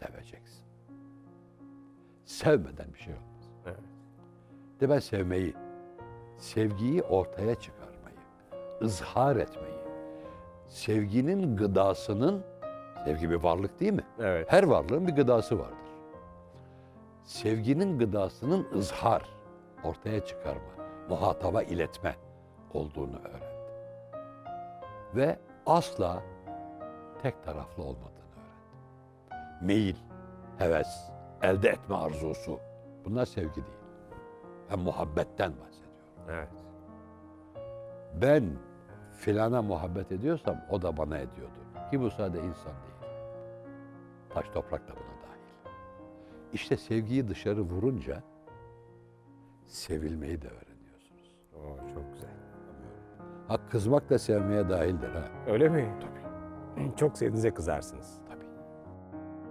seveceksin. Sevmeden bir şey olmaz. Evet. De ben sevmeyi, sevgiyi ortaya çıkarmayı, ızhar etmeyi, sevginin gıdasının, sevgi bir varlık değil mi? Evet. Her varlığın bir gıdası vardır. Sevginin gıdasının ızhar, ortaya çıkarma, muhataba iletme olduğunu öğrendi. Ve asla tek taraflı olmadığını. Meyil, heves, elde etme arzusu bunlar sevgi değil. Ben muhabbetten bahsediyorum. Evet. Ben filana muhabbet ediyorsam o da bana ediyordu. Ki bu sadece insan değil. Taş toprak da buna dahil. İşte sevgiyi dışarı vurunca sevilmeyi de öğreniyorsunuz. Oo, çok güzel. Ha kızmak da sevmeye dahildir ha. Öyle mi? Tabii. Çok sevdiğinize kızarsınız.